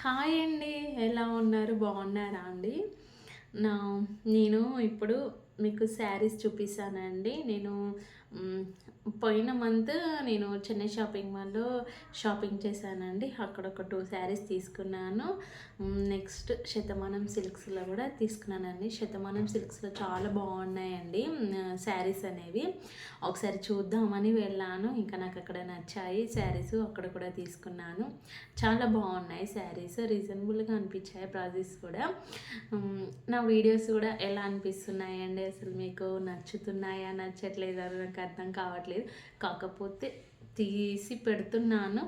Hi అండి ఎలా ఉన్నారు? బాగున్నారా అండి? నా నేను ఇప్పుడు మీకు శారీస్ చూపిస్తానండి. నేను పోయిన మంత్ నేను చెన్నై షాపింగ్ మాల్లో షాపింగ్ చేశానండి. అక్కడ ఒక టూ శారీస్ తీసుకున్నాను. నెక్స్ట్ శతమానం సిల్క్స్లో కూడా తీసుకున్నానండి. శతమానం సిల్క్స్లో చాలా బాగున్నాయండి శారీస్ అనేవి. ఒకసారి చూద్దామని వెళ్ళాను. ఇంకా నాకు అక్కడ నచ్చాయి శారీస్ అక్కడ కూడా తీసుకున్నాను. చాలా బాగున్నాయి శారీస్. రీజనబుల్గా అనిపించాయి ప్రైజెస్ కూడా. నా వీడియోస్ కూడా ఎలా అనిపిస్తున్నాయండి? అసలు మీకు నచ్చుతున్నాయా? నచ్చట్లేదా? నాకు నాకు అర్థం కావట్లేదు. కాకపోతే తీసి పెడుతున్నాను.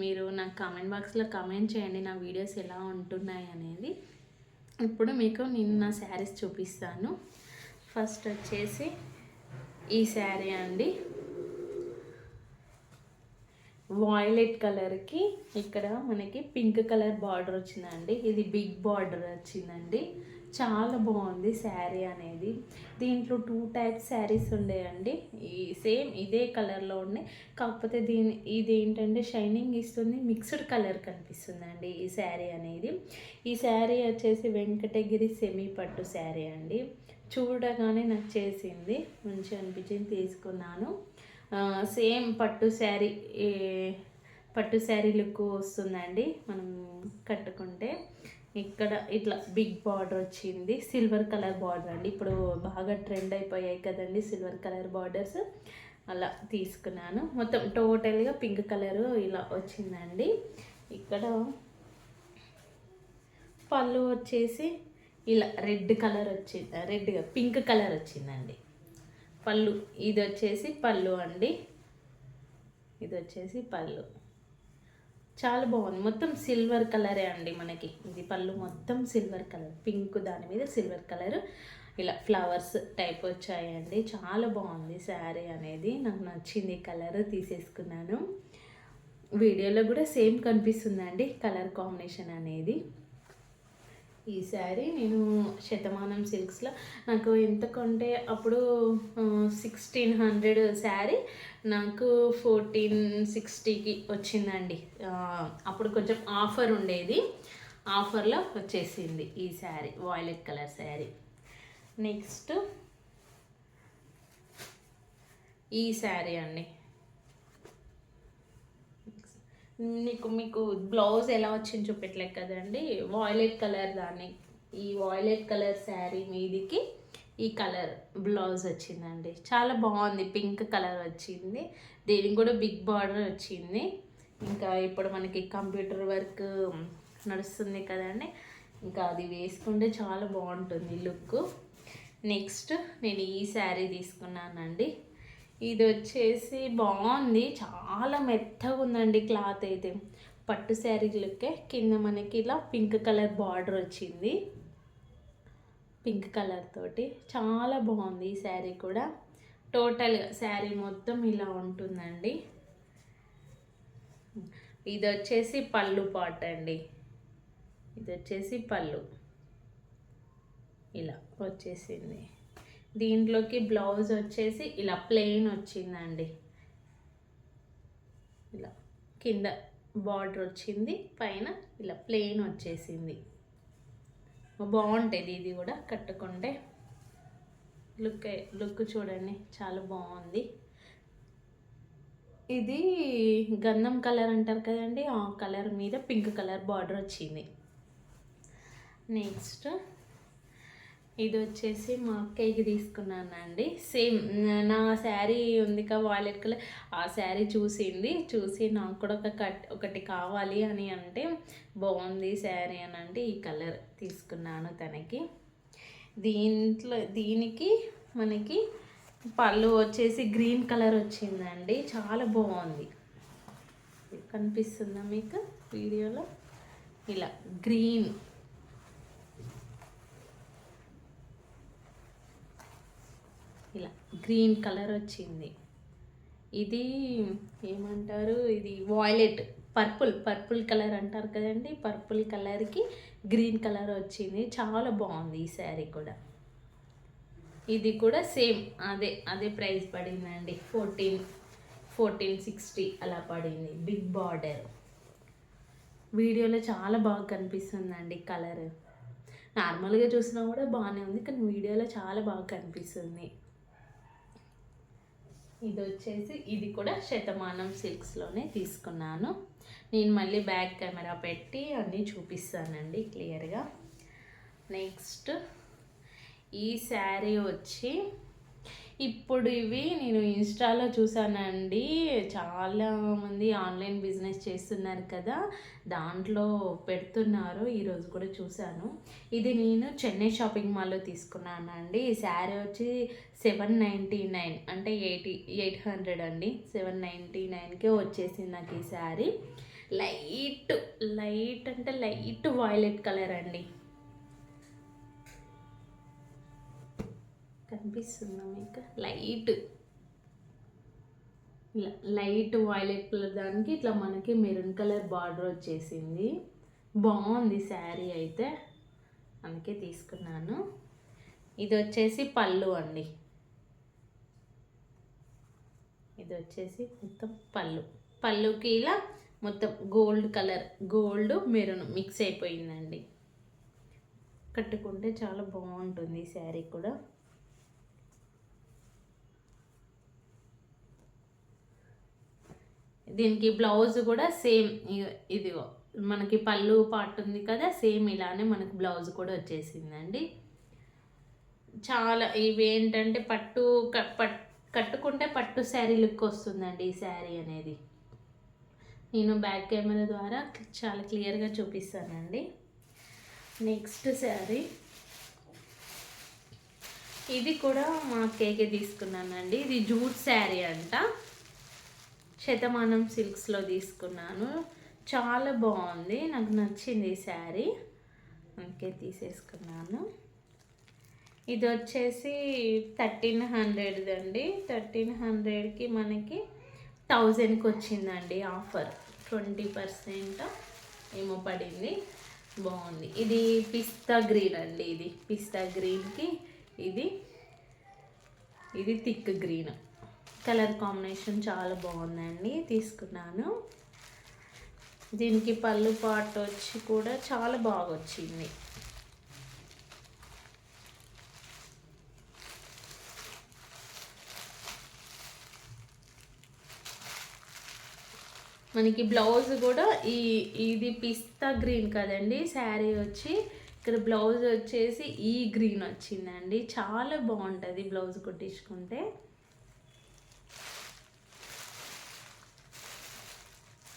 మీరు నాకు కామెంట్ బాక్స్లో కామెంట్ చేయండి నా వీడియోస్ ఎలా ఉంటున్నాయి అనేది. ఇప్పుడు మీకు నేను నా శారీస్ చూపిస్తాను. ఫస్ట్ వచ్చేసి ఈ శారీ అండి. వాయిలెట్ కలర్కి ఇక్కడ మనకి పింక్ కలర్ బార్డర్ వచ్చిందండి. ఇది బిగ్ బార్డర్ వచ్చిందండి. చాలా బాగుంది శారీ అనేది. దీంట్లో టూ టైప్స్ శారీస్ ఉండేయండి. ఈ సేమ్ ఇదే కలర్లో ఉన్నాయి. కాకపోతే దీని ఇది ఏంటంటే షైనింగ్ ఇస్తుంది మిక్స్డ్ కలర్ కనిపిస్తుందండి ఈ శారీ అనేది. ఈ శారీ వచ్చేసి వెంకటగిరి సెమీ పట్టు శారీ అండి. చూడగానే నచ్చేసింది. మంచిగా అనిపించింది తీసుకున్నాను. సేమ్ పట్టు శారీ పట్టు శారీ లుక్ వస్తుందండి మనం కట్టుకుంటే. ఇక్కడ ఇట్లా బిగ్ బార్డర్ వచ్చింది. సిల్వర్ కలర్ బార్డర్ అండి. ఇప్పుడు బాగా ట్రెండ్ అయిపోయాయి కదండి సిల్వర్ కలర్ బార్డర్స్. అలా తీసుకున్నాను. మొత్తం టోటల్గా పింక్ కలర్ ఇలా వచ్చిందండి. ఇక్కడ పళ్ళు వచ్చేసి ఇలా రెడ్ కలర్ వచ్చింది. రెడ్గా పింక్ కలర్ వచ్చిందండి. పళ్ళు ఇది వచ్చేసి పళ్ళు అండి. ఇది వచ్చేసి పళ్ళు. చాలా బాగుంది. మొత్తం సిల్వర్ కలరే అండి మనకి. ఇది పళ్ళు మొత్తం సిల్వర్ కలర్. పింక్ దాని మీద సిల్వర్ కలర్. ఇలా ఫ్లవర్స్ టైప్ వచ్చాయండి. చాలా బాగుంది శారీ అనేది. నాకు నచ్చింది కలర్ తీసేసుకున్నాను. వీడియోలో కూడా సేమ్ కనిపిస్తుందండి కలర్ కాంబినేషన్ అనేది. ఈ శారీ నేను శతమానం సిల్క్స్లో. నాకు ఎంత కొంటే అప్పుడు సిక్స్టీన్ హండ్రెడ్ శారీ నాకు ఫోర్టీన్ సిక్స్టీకి వచ్చిందండి. అప్పుడు కొంచెం ఆఫర్ ఉండేది. ఆఫర్లో వచ్చేసింది ఈ saree violet colour saree. Next ఈ శారీ అండి. నీకు మీకు బ్లౌజ్ ఎలా వచ్చింది చూపెట్టలేదు కదండి? వాయిలెట్ కలర్ దాన్ని. ఈ వాయిలెట్ కలర్ శారీ మీదికి ఈ కలర్ బ్లౌజ్ వచ్చిందండి. చాలా బాగుంది. పింక్ కలర్ వచ్చింది. దీనికి కూడా బిగ్ బార్డర్ వచ్చింది. ఇంకా ఇప్పుడు మనకి కంప్యూటర్ వర్క్ నడుస్తుంది కదండి. ఇంకా అది వేసుకుంటే చాలా బాగుంటుంది లుక్. నెక్స్ట్ నేను ఈ శారీ తీసుకున్నానండి. ఇది వచ్చేసి బాగుంది. చాలా మెత్తగా ఉందండి క్లాత్ అయితే. పట్టు శారీలకే కింద మనకి ఇలా పింక్ కలర్ బార్డర్ వచ్చింది. పింక్ కలర్ తోటి చాలా బాగుంది ఈ శారీ కూడా. టోటల్గా శారీ మొత్తం ఇలా ఉంటుందండి. ఇది వచ్చేసి పళ్ళు పాట అండి. ఇది వచ్చేసి పళ్ళు. ఇలా వచ్చేసింది. దీంట్లోకి బ్లౌజ్ వచ్చేసి ఇలా ప్లెయిన్ వచ్చిందండి. ఇలా కింద బార్డర్ వచ్చింది పైన ఇలా ప్లెయిన్ వచ్చేసింది. బాగుంటుంది ఇది కూడా కట్టుకుంటే. లుక్ లుక్ చూడండి చాలా బాగుంది. ఇది గంధం కలర్ అంటారు కదండి ఆ కలర్ మీద పింక్ కలర్ బార్డర్ వచ్చింది. నెక్స్ట్ ఇది వచ్చేసి మా అక్కయ్యకి తీసుకున్నానండి. సేమ్ నా శారీ ఉంది కదా వాలెట్ కలర్ ఆ శారీ చూసింది. చూసి నాకు కూడా ఒక కట్ ఒకటి కావాలి అని అంటే బాగుంది శారీ అని అంటే ఈ కలర్ తీసుకున్నాను తనకి. దీంట్లో దీనికి మనకి పళ్ళు వచ్చేసి గ్రీన్ కలర్ వచ్చిందండి. చాలా బాగుంది. కనిపిస్తుందా మీకు? వీడియోలో? ఇలా గ్రీన్ ఇలా గ్రీన్ కలర్ వచ్చింది. ఇది ఏమంటారు? ఇది వాయిలెట్ పర్పుల్ పర్పుల్ కలర్ అంటారు కదండి. పర్పుల్ కలర్కి గ్రీన్ కలర్ వచ్చింది. చాలా బాగుంది ఈ శారీ కూడా. ఇది కూడా సేమ్ అదే అదే ప్రైస్ పడిందండి. ఫోర్టీన్ ఫోర్టీన్ సిక్స్టీ అలా పడింది. బిగ్ బార్డర్ వీడియోలో చాలా బాగా కనిపిస్తుందండి కలర్. నార్మల్గా చూసినా కూడా బాగానే ఉంది కానీ వీడియోలో చాలా బాగా కనిపిస్తుంది. ఇది వచ్చేసి ఇది కూడా శతమానం సిల్క్స్లోనే తీసుకున్నాను. నేను మళ్ళీ బ్యాక్ కెమెరా పెట్టి అన్నీ చూపిస్తానండి క్లియర్గా. నెక్స్ట్ ఈ శారీ వచ్చి ఇప్పుడు ఇవి నేను ఇన్స్టాలో చూసానండి. చాలామంది ఆన్లైన్ బిజినెస్ చేస్తున్నారు కదా దాంట్లో పెడుతున్నారు. ఈరోజు కూడా చూశాను. ఇది నేను చెన్నై షాపింగ్ మాల్లో తీసుకున్నానండి. ఈ శారీ వచ్చి సెవెన్ నైంటీ నైన్ అంటే ఎయిటీ ఎయిట్ హండ్రెడ్ అండి. సెవెన్ నైంటీ నైన్కే వచ్చేసింది నాకు ఈ శారీ. లైట్ లైట్ అంటే లైట్ వాయిలెట్ కలర్ అండి. కనిపిస్తుందా మీకు? లైట్. లైట్ వైలెట్ కలర్ దానికి ఇట్లా మనకి మెరూన్ కలర్ బార్డర్ వచ్చేసింది. బాగుంది శారీ అయితే. అందుకే తీసుకున్నాను. ఇది వచ్చేసి పళ్ళు అండి. ఇది వచ్చేసి మొత్తం పళ్ళు. పళ్ళుకి ఇలా మొత్తం gold colour gold maroon mix అయిపోయిందండి. కట్టుకుంటే చాలా బాగుంటుంది ఈ శారీ కూడా. దీనికి బ్లౌజ్ కూడా సేమ్ ఇదిగో మనకి పళ్ళు పార్ట్ ఉంది కదా సేమ్ ఇలానే మనకు బ్లౌజ్ కూడా వచ్చేసిందండి. చాలా ఇవి ఏంటంటే పట్టు కట్టుకుంటే పట్టు శారీ లుక్ వస్తుందండి ఈ శారీ అనేది. నేను బ్యాక్ కెమెరా ద్వారా చాలా క్లియర్గా చూపిస్తానండి. నెక్స్ట్ శారీ. ఇది కూడా మా కేకే తీసుకున్నానండి. ఇది జూట్ శారీ అంట. శతమానం సిల్క్స్లో తీసుకున్నాను. చాలా బాగుంది. నాకు నచ్చింది ఈ శారీ. అందుకే తీసేసుకున్నాను. ఇది వచ్చేసి థర్టీన్ హండ్రెడ్ది అండి. థర్టీన్ హండ్రెడ్కి మనకి థౌజండ్కి వచ్చిందండి ఆఫర్. ట్వంటీ పర్సెంట్ ఏమో పడింది. బాగుంది. ఇది పిస్తా గ్రీన్ అండి. ఇది పిస్తా గ్రీన్కి ఇది. ఇది థిక్ గ్రీన్. కలర్ కాంబినేషన్ చాలా బాగుందండి తీసుకున్నాను. దీనికి పళ్ళు పాట వచ్చి కూడా చాలా బాగా వచ్చింది. మనకి బ్లౌజ్ కూడా ఈ ఇది పిస్తా గ్రీన్ కదండి శారీ వచ్చి ఇక్కడ బ్లౌజ్ వచ్చేసి ఈ గ్రీన్ వచ్చిందండి. చాలా బాగుంటుంది బ్లౌజ్ కుట్టించుకుంటే.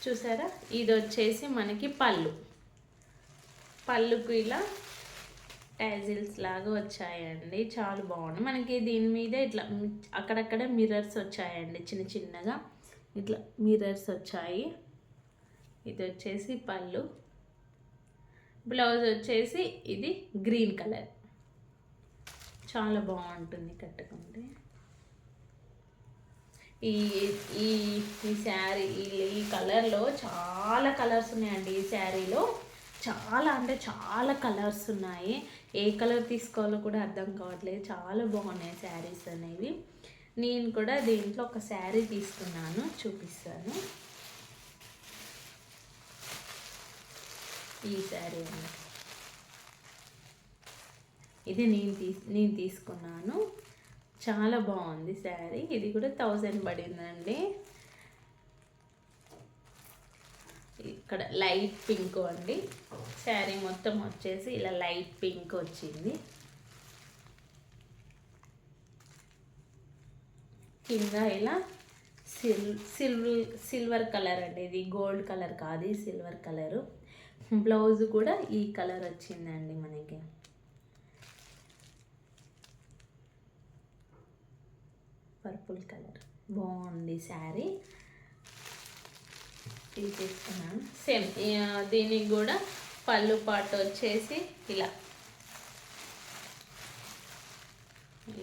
చూసారా? ఇది వచ్చేసి మనకి పళ్ళు. పళ్ళుకు ఇలా టైజిల్స్ లాగా వచ్చాయండి. చాలా బాగుంది మనకి దీని మీద ఇట్లా అక్కడక్కడ మిర్రర్స్ వచ్చాయండి. చిన్న చిన్నగా ఇట్లా మిర్రర్స్ వచ్చాయి. ఇది వచ్చేసి పళ్ళు. బ్లౌజ్ వచ్చేసి ఇది గ్రీన్ కలర్. చాలా బాగుంటుంది కట్టుకుంటే. ఈ ఈ ఈ శారీ ఈ కలర్లో చాలా కలర్స్ ఉన్నాయండి ఈ శారీలో. చాలా అంటే చాలా కలర్స్ ఉన్నాయి. ఏ కలర్ తీసుకోవాలో కూడా అర్థం కావట్లేదు. చాలా బాగున్నాయి శారీస్ అనేవి. నేను కూడా దీంట్లో ఒక శారీ తీసుకున్నాను. చూపిస్తాను. ఈ శారీ అన్నమాట ఇది నేను తీ నేను తీసుకున్నాను. చాలా బాగుంది శారీ. ఇది కూడా థౌజండ్ పడిందండి. ఇక్కడ లైట్ పింక్ అండి. శారీ మొత్తం వచ్చేసి ఇలా లైట్ పింక్ వచ్చింది. కింద ఇలా సిల్ సిల్వర్ సిల్వర్ కలర్ అండి ఇది. గోల్డ్ కలర్ కాదు సిల్వర్ కలరు. బ్లౌజ్ కూడా ఈ కలర్ వచ్చిందండి మనకి. Purple colour. బాగుంది శారీ. తీసేసుకున్నాను సేమ్ దీనికి కూడా పళ్ళు పాటు వచ్చేసి ఇలా.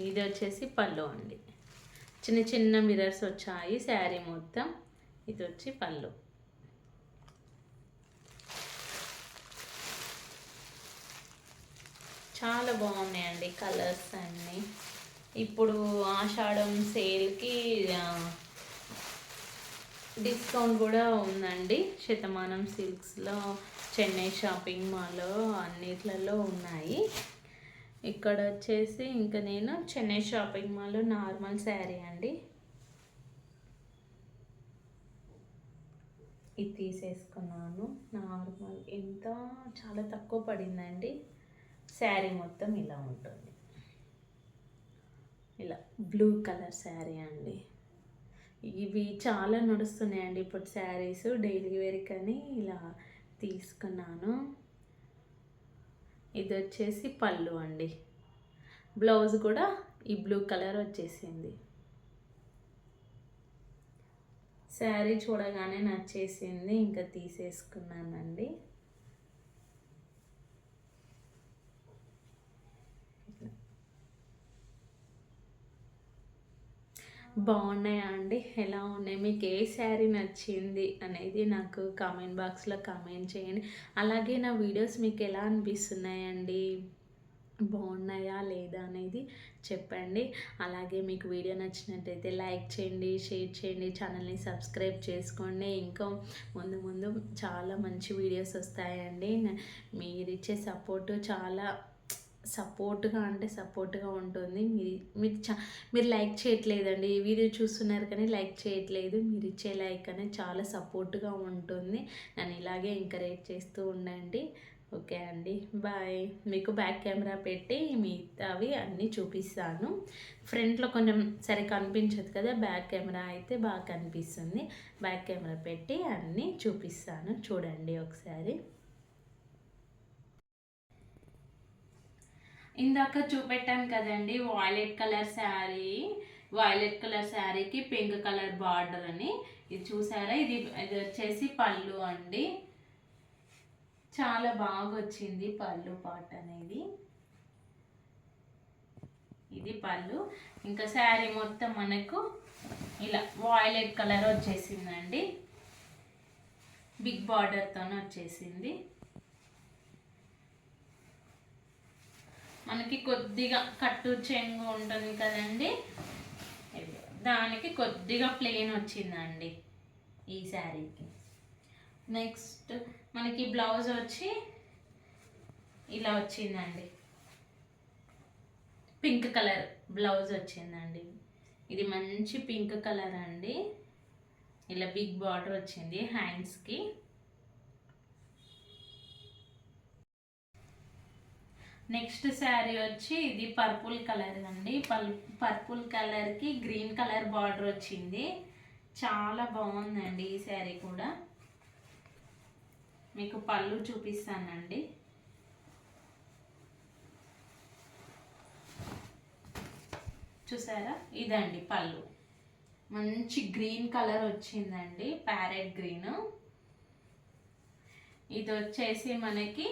ఇది వచ్చేసి పళ్ళు అండి. చిన్న చిన్న మిరర్స్ వచ్చాయి శారీ మొత్తం. ఇది వచ్చి పళ్ళు. చాలా బాగున్నాయండి కలర్స్ అన్నీ. ఇప్పుడు ఆషాఢం సేల్కి డిస్కౌంట్ కూడా ఉందండి. శతమానం సిల్క్స్లో చెన్నై షాపింగ్ మాల్ అన్నిట్లలో ఉన్నాయి. ఇక్కడ వచ్చేసి ఇంకా నేను Chennai shopping mall normal sari అండి. ఇది తీసేసుకున్నాను. నార్మల్. ఎంత? చాలా తక్కువ పడిందండి. శారీ మొత్తం ఇలా ఉంటుంది. ఇలా బ్లూ కలర్ శారీ అండి. ఇవి చాలా నడుస్తున్నాయండి. ఇప్పుడు శారీస్ డైలీ వేర్ కానీ ఇలా తీసుకున్నాను. ఇది వచ్చేసి పళ్ళు అండి. బ్లౌజ్ కూడా ఈ బ్లూ కలర్ వచ్చేసింది. శారీ చూడగానే నచ్చేసింది. ఇంకా తీసేసుకున్నానండి. బాగున్నాయా అండి? ఎలా ఉన్నాయి? మీకు ఏ శారీ నచ్చింది అనేది నాకు కామెంట్ బాక్స్లో కామెంట్ చేయండి. అలాగే నా వీడియోస్ మీకు ఎలా అనిపిస్తున్నాయండి బాగున్నాయా లేదా అనేది చెప్పండి. అలాగే మీకు వీడియో నచ్చినట్టయితే లైక్ చేయండి షేర్ చేయండి ఛానల్ని సబ్స్క్రైబ్ చేసుకోండి. ఇంకా ముందు ముందు చాలా మంచి వీడియోస్ వస్తాయండి. మీరు ఇచ్చే సపోర్టు చాలా సపోర్ట్గా అంటే సపోర్ట్గా ఉంటుంది. మీరు మీరు చా మీరు లైక్ చేయట్లేదండి. ఈ వీడియో చూస్తున్నారు కానీ లైక్ చేయట్లేదు. మీరు ఇచ్చే లైక్ అనేది చాలా సపోర్ట్గా ఉంటుంది. నన్ను ఇలాగే ఎంకరేజ్ చేస్తూ ఉండండి. ఓకే అండి. బాయ్. మీకు బ్యాక్ కెమెరా పెట్టి మిగతావి అన్నీ చూపిస్తాను. ఫ్రంట్లో కొంచెం సరే కనిపించదు కదా బ్యాక్ కెమెరా అయితే బాగా కనిపిస్తుంది. బ్యాక్ కెమెరా పెట్టి అన్నీ చూపిస్తాను. చూడండి ఒకసారి. ఇందాక చూపెట్టాను కదండి violet colour sari violet colour శారీకి పింక్ కలర్ బార్డర్ అని. ఇది చూసారా? ఇది ఇది వచ్చేసి పళ్ళు అండి. చాలా బాగా వచ్చింది పళ్ళు పాట అనేది. ఇది పళ్ళు. ఇంకా శారీ మొత్తం మనకు ఇలా వాయిలెట్ కలర్ వచ్చేసిందండి. బిగ్ బార్డర్తో వచ్చేసింది. మనకి కొద్దిగా కట్టు చెంగు ఉంటుంది కదండి. దానికి కొద్దిగా ప్లెయిన్ వచ్చిందండి ఈ శారీకి. నెక్స్ట్ మనకి బ్లౌజ్ వచ్చి ఇలా వచ్చిందండి. పింక్ కలర్ బ్లౌజ్ వచ్చిందండి. ఇది మంచి పింక్ కలర్ అండి. ఇలా బిగ్ బార్డర్ వచ్చింది హ్యాండ్స్కి. నెక్స్ట్ శారీ వచ్చి ఇది పర్పుల్ కలర్ అండి. పల్ పర్పుల్ కలర్కి గ్రీన్ కలర్ బార్డర్ వచ్చింది. చాలా బాగుందండి ఈ శారీ కూడా. మీకు పళ్ళు చూపిస్తానండి. చూసారా? ఇదండి పళ్ళు. మంచి గ్రీన్ కలర్ వచ్చిందండి. Parrot green. ఇది వచ్చేసి మనకి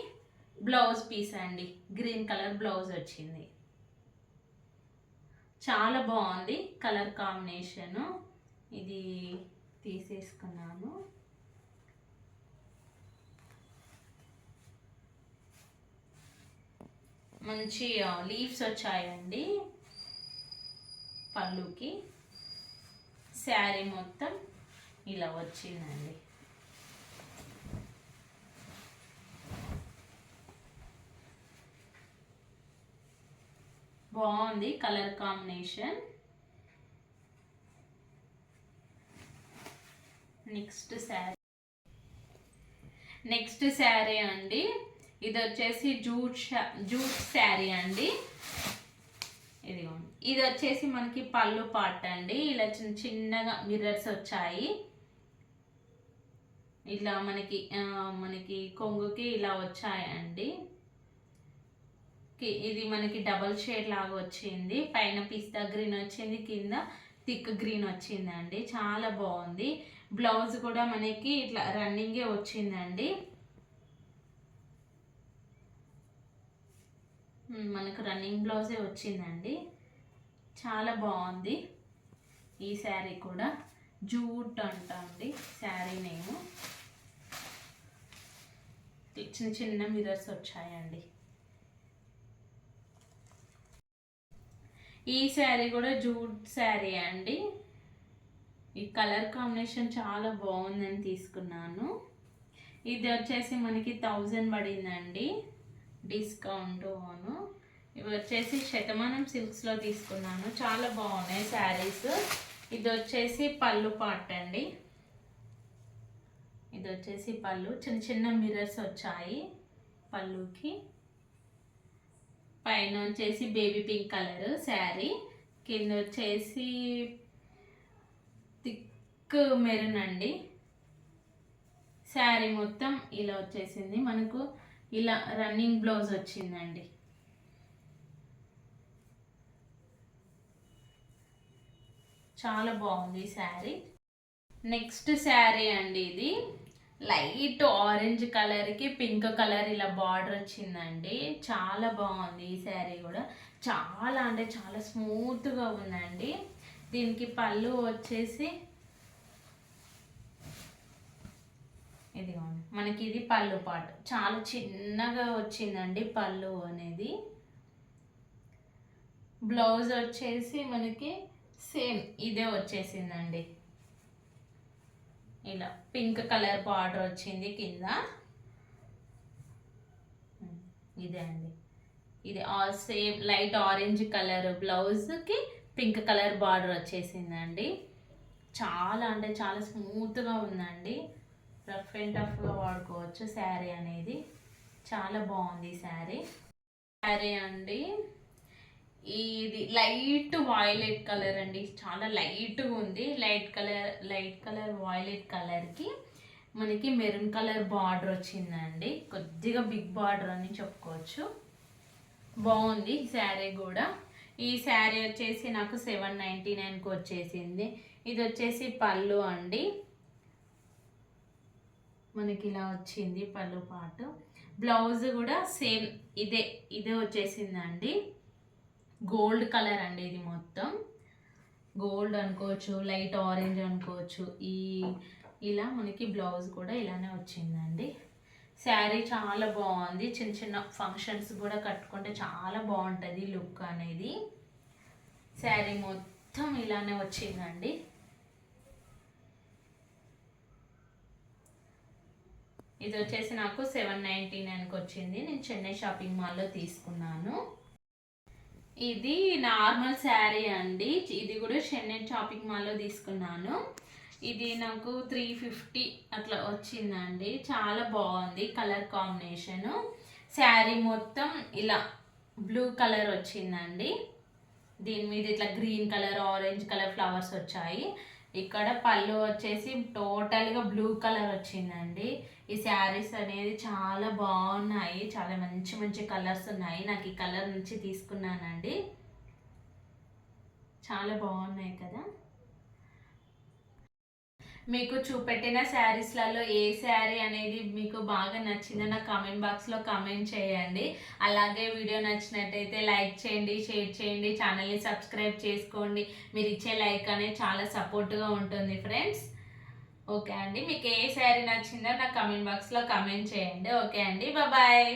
బ్లౌజ్ పీస్ అండి. గ్రీన్ కలర్ బ్లౌజ్ వచ్చింది. చాలా బాగుంది కలర్ కాంబినేషను. ఇది తీసేసుకున్నాను. మంచి లీవ్స్ వచ్చాయండి పళ్ళుకి. శారీ మొత్తం ఇలా వచ్చిందండి. బాగుంది colour combination. Next sari. Next sari అండి. ఇది వచ్చేసి జూట్ జూట్ శారీ అండి. ఇది ఇది వచ్చేసి మనకి పళ్ళు పాట అండి. ఇలా చిన్న చిన్నగా మిర్రర్స్ వచ్చాయి. ఇలా మనకి మనకి కొంగుకి ఇలా వచ్చాయండి. ఇది మనకి డబల్ షేడ్ లాగా వచ్చింది. పైన పిస్తా గ్రీన్ వచ్చింది కింద థిక్ గ్రీన్ వచ్చిందండి. చాలా బాగుంది. బ్లౌజ్ కూడా మనకి ఇట్లా రన్నింగే వచ్చిందండి. మనకు రన్నింగ్ బ్లౌజే వచ్చిందండి. చాలా బాగుంది. ఈ శారీ కూడా. జూట్ అంట అండి శారీ నేము. చిన్న చిన్న మిరర్స్ వచ్చాయండి. ఈ శారీ కూడా జూట్ శారీ అండి. ఈ కలర్ కాంబినేషన్ చాలా బాగుందని తీసుకున్నాను. ఇది వచ్చేసి మనకి థౌజండ్ పడిందండి. డిస్కౌంట్ అవును ఇవి వచ్చేసి శతమానం సిల్క్స్లో తీసుకున్నాను. చాలా బాగున్నాయి శారీస్. ఇది వచ్చేసి పళ్ళు పాట్ అండి. ఇది వచ్చేసి పళ్ళు. చిన్న చిన్న మిర్రర్స్ వచ్చాయి పళ్ళుకి. పైన వచ్చేసి బేబీ పింక్ కలర్ శారీ. కింద వచ్చేసి థిక్ మెరూన్ అండి. శారీ మొత్తం ఇలా వచ్చేసింది. మనకు ఇలా రన్నింగ్ బ్లౌజ్ వచ్చిందండి. చాలా బాగుంది శారీ. నెక్స్ట్ శారీ అండి ఇది. లైట్ ఆరెంజ్ కలర్కి పింక్ కలర్ ఇలా బార్డర్ వచ్చిందండి. చాలా బాగుంది ఈ శారీ కూడా. చాలా అంటే చాలా స్మూత్గా ఉందండి. దీనికి పళ్ళు వచ్చేసి ఇదిగోండి. మనకి ఇది పళ్ళు పాటు. చాలా చిన్నగా వచ్చిందండి పళ్ళు అనేది. బ్లౌజ్ వచ్చేసి మనకి సేమ్ ఇదే వచ్చేసిందండి. ఇలా పింక్ కలర్ బార్డర్ వచ్చింది కింద. ఇదే అండి. ఇది సేమ్ లైట్ ఆరెంజ్ కలర్ బ్లౌజ్కి పింక్ కలర్ బార్డర్ వచ్చేసిందండి. చాలా అంటే చాలా స్మూత్గా ఉందండి. రఫ్ అండ్ టఫ్గా వాడుకోవచ్చు శారీ అనేది. చాలా బాగుంది శారీ. శారీ అండి. ఇది లైట్ వాయిలెట్ కలర్ అండి. చాలా లైట్గా ఉంది. Light colour light colour violet కలర్కి మనకి మెరూన్ కలర్ బార్డర్ వచ్చిందండి. కొద్దిగా బిగ్ బార్డర్ అని చెప్పుకోవచ్చు. బాగుంది శారీ కూడా. ఈ శారీ వచ్చేసి నాకు సెవెన్ నైంటీ నైన్కి వచ్చేసింది. ఇది వచ్చేసి పళ్ళు అండి. మనకి ఇలా వచ్చింది పళ్ళు పాటు. బ్లౌజ్ కూడా సేమ్ ఇదే ఇదే వచ్చేసిందండి. గోల్డ్ కలర్ అండి ఇది మొత్తం. గోల్డ్ అనుకోవచ్చు లైట్ ఆరెంజ్ అనుకోవచ్చు. ఈ ఇలా మనకి బ్లౌజ్ కూడా ఇలానే వచ్చిందండి. శారీ చాలా బాగుంది. చిన్న చిన్న ఫంక్షన్స్ కూడా కట్టుకుంటే చాలా బాగుంటుంది లుక్ అనేది. శారీ మొత్తం ఇలానే వచ్చిందండి. ఇది వచ్చేసి నాకు సెవెన్ నైంటీ నైన్కి వచ్చింది. నేను చెన్నై షాపింగ్ మాల్లో తీసుకున్నాను. ఇది నార్మల్ శారీ అండి. ఇది కూడా చెన్నై షాపింగ్ మాల్లో తీసుకున్నాను. ఇది నాకు త్రీ ఫిఫ్టీ అట్లా వచ్చిందండి. చాలా బాగుంది కలర్ కాంబినేషను. శారీ మొత్తం ఇలా బ్లూ కలర్ వచ్చిందండి. దీని మీద ఇట్లా green colour orange colour flowers వచ్చాయి. ఇక్కడ పళ్ళు వచ్చేసి టోటల్గా బ్లూ కలర్ వచ్చిందండి. ఈ శారీస్ అనేది చాలా బాగున్నాయి. చాలా మంచి మంచి కలర్స్ ఉన్నాయి. నాకు ఈ కలర్ నుంచి తీసుకున్నానండి. చాలా బాగున్నాయి కదా. మీకు చూపెట్టిన శారీస్లలో ఏ శారీ అనేది మీకు బాగా నచ్చిందో నా కామెంట్ బాక్స్లో కామెంట్ చేయండి. అలాగే వీడియో నచ్చినట్టయితే లైక్ చేయండి షేర్ చేయండి ఛానల్ని సబ్స్క్రైబ్ చేసుకోండి. మీరు ఇచ్చే లైక్ అనేది చాలా సపోర్ట్గా ఉంటుంది ఫ్రెండ్స్. ఓకే అండి. మీకు ఏ శారీ నచ్చిందో నా కామెంట్ బాక్స్లో కామెంట్ చేయండి. ఓకే అండి. బాయ్